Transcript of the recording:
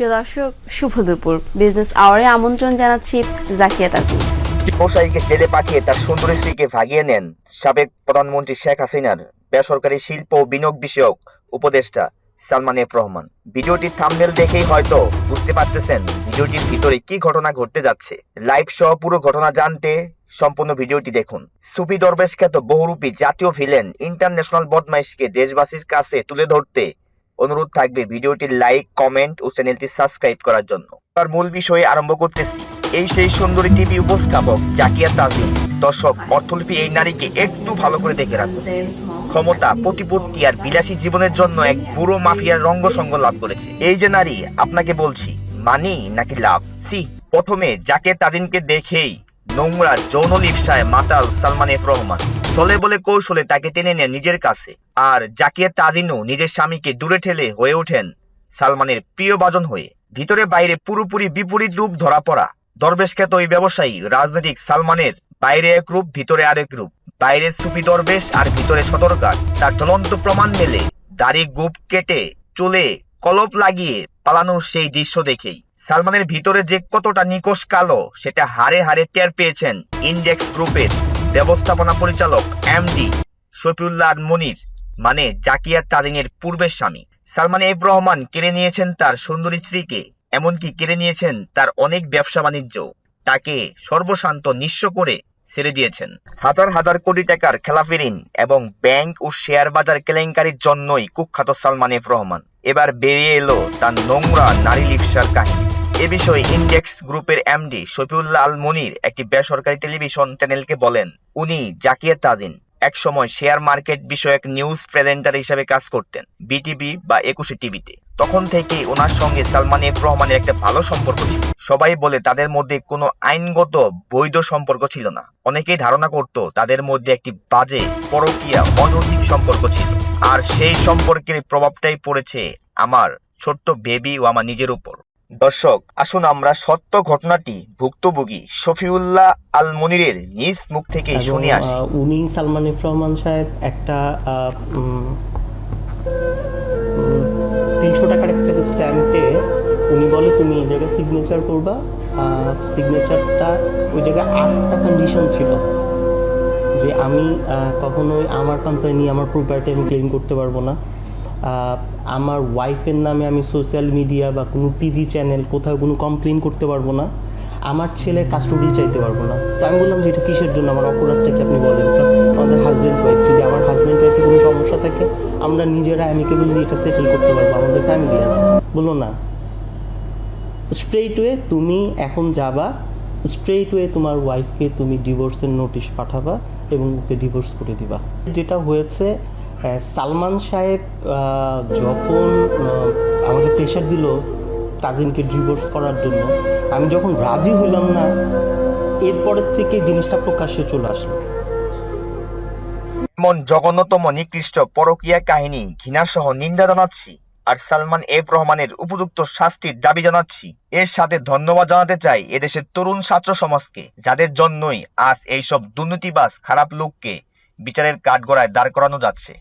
প্রিয় দর্শক, শুভ দুপুর। বিজনেস আওয়ারে আমন্ত্রণ জানাচ্ছি জাকিয়া জেলে পাঠিয়ে তার সুন্দরী স্ত্রীকে ভাগিয়ে নেন সাবেক প্রধানমন্ত্রী শেখ হাসিনার বেসরকারি শিল্প ও বিনিয়োগ বিষয়ক উপদেষ্টা সালমান এফ রহমান। থাম্বনেল দেখেই হয়তো বুঝতে পারতেছেন ভিডিওটির ভিতরে কি ঘটনা ঘটতে যাচ্ছে। লাইভ সহ পুরো ঘটনা জানতে সম্পূর্ণ ভিডিওটি দেখুন। সুফি দরবেশ খ্যাত বহুরূপী জাতীয় ভিলেন ইন্টারন্যাশনাল বদমাইশকে দেশবাসীর কাছে তুলে ধরতে অনুরোধ থাকবে ভিডিওটির লাইক, কমেন্ট ও চ্যানেলটি সাবস্ক্রাইব করার জন্য। তার মূল বিষয়ে আরম্ভ করতেছি। এই সেই সুন্দরী টিভি উপস্থাপক জাকিয়া তাজিম দর্শক, অর্থলিপি এই নারীকে একটু ভালো করে দেখে রাখুন। ক্ষমতা, প্রতিপত্তি আর বিলাসী জীবনের জন্য এক বুড়ো মাফিয়ার রঙ্গ সঙ্গ লাভ করেছে। এই যে নারী, আপনাকে বলছি, মানি নাকি লাভ? সি, প্রথমে জাকে তাজিনকে দেখেই নোংরা যৌন লিপসায় মাতাল সালমান এফ রহমান। চলে বলে কৌশলে তাকে টেনে নেন নিজের কাছে। আর জাকিয়া তাজিনও নিজের স্বামীকে দূরে ঠেলে হয়ে ওঠেন সালমানের প্রিয় বাজন হয়ে। ভিতরে বাইরে পুরোপুরি বিপরীত রূপ ধরা পড়া। দরবেশ খ্যাত ওই ব্যবসায়ী রাজনৈতিক সালমানের বাইরে এক রূপ, ভিতরে আরেক রূপ। বাইরে সুফি দরবেশ আর ভিতরে সতর্কার তার জ্বলন্ত প্রমাণ মেলে, দাড়ি গুপ কেটে চলে কলপ লাগিয়ে পালানোর সেই দৃশ্য দেখেই। সালমানের ভিতরে যে কতটা নিকোষ কালো, সেটা হারে হারে টের পেয়েছেন ইন্ডেক্স গ্রুপের ব্যবস্থাপনা পরিচালক এমডি শফিউল্লাহ মনির মানে জাকিয়া তারিনের পূর্বের স্বামী। সালমান এফ রহমান কেড়ে নিয়েছেন তার সুন্দরী স্ত্রীকে, এমনকি কেড়ে নিয়েছেন তার অনেক ব্যবসা বাণিজ্য। তাকে সর্বশান্ত নিঃস্ব করে ছেড়ে দিয়েছেন। হাজার হাজার কোটি টাকার খেলাফি ঋণ এবং ব্যাংক ও শেয়ার বাজার কেলেঙ্কারির জন্যই কুখ্যাত সালমান এফ রহমান। এবার বেরিয়ে এলো তার নোংরা নারী লিপসার কাহিনী। এ বিষয়ে ইন্ডেক্স গ্রুপের এমডি শফিউল্লাহ আল মনির একটি বেসরকারি টেলিভিশন চ্যানেলকে বলেন, উনি জাকিয়া তাজিন, একসময় শেয়ার মার্কেট বিষয়ক নিউজ প্রেজেন্টার হিসেবে কাজ করতেন, বিটিভি বা একুশে টিভিতে। তখন থেকেই ওনার সঙ্গে সালমান এফ রহমানের একটা ভালো সম্পর্ক ছিল। সবাই বলে তাদের মধ্যে কোনো আইনগত বৈধ সম্পর্ক ছিল না। অনেকেই ধারণা করত তাদের মধ্যে একটি বাজে, পরকীয়া, অনৈতিক সম্পর্ক ছিল। আর সেই সম্পর্কের প্রভাবটাই পড়েছে আমার ছোট্ট বেবি ও আমার নিজের উপর। দর্শক আসুন আমরা সত্য ঘটনাটি ভুক্তভোগী শফিউল্লাহ আল মনিরের নিজ মুখ থেকে শুনে আসি। উনি সালমান রহমান সাহেব একটা তিনশো টাকার একটা স্ট্যাম্পে উনি বলে তুমি এই জায়গায় সিগনেচার করবা। সিগনেচারটা ওই জায়গায় আটটা কন্ডিশন ছিল যে আমি কখনোই আমার কোম্পানি আমার প্রপার্টি আমি ক্লেম করতে পারব না। আমার ওয়াইফের নামে আমি সোশ্যাল মিডিয়া বা কোনো টিভি চ্যানেল কোথাও কোনো কমপ্লেন করতে পারব না। আমার ছেলের কাস্টডি চাইতে পারব না। তো আমি বললাম যে এটা কিসের জন্য? আমার অপরাধটা কি আপনি বলেন? তো আমাদের হাজব্যান্ড ওয়াইফ যদি আমার হাজব্যান্ড ওয়াইফে কোনো সমস্যা থাকে, আমরা নিজেরা অ্যামিকেবলি এটা সেটেল করতে পারব। আমাদের ফ্যামিলি আছে। বলল, না। স্ট্রেইট ওয়ে তুমি এখন যাবা স্ট্রেইট ওয়ে তোমার ওয়াইফকে তুমি ডিভোর্সের নোটিশ পাঠাবা এবং ওকে ডিভোর্স করে দিবা। যেটা হয়েছে সালমান সাহেব যখন আমাকে প্রেশার দিল তাজিনকে ডিভোর্স করার জন্য, আমি যখন রাজি হইলাম না, এরপরের থেকে জিনিসটা প্রকাশ্যে চলে আসলো। এমন জঘন্যতম নিকৃষ্ট পরকীয়া কাহিনী, ঘৃণাসহ নিন্দা জানাচ্ছি আর সালমান এফ রহমানের উপযুক্ত শাস্তির দাবি জানাচ্ছি। এর সাথে ধন্যবাদ জানাতে চাই এদেশের তরুণ ছাত্র সমাজকে, যাদের জন্যই আজ এইসব দুর্নীতিবাজ, খারাপ লোককে বিচারের কাঠগড়ায় দাঁড় করানো যাচ্ছে।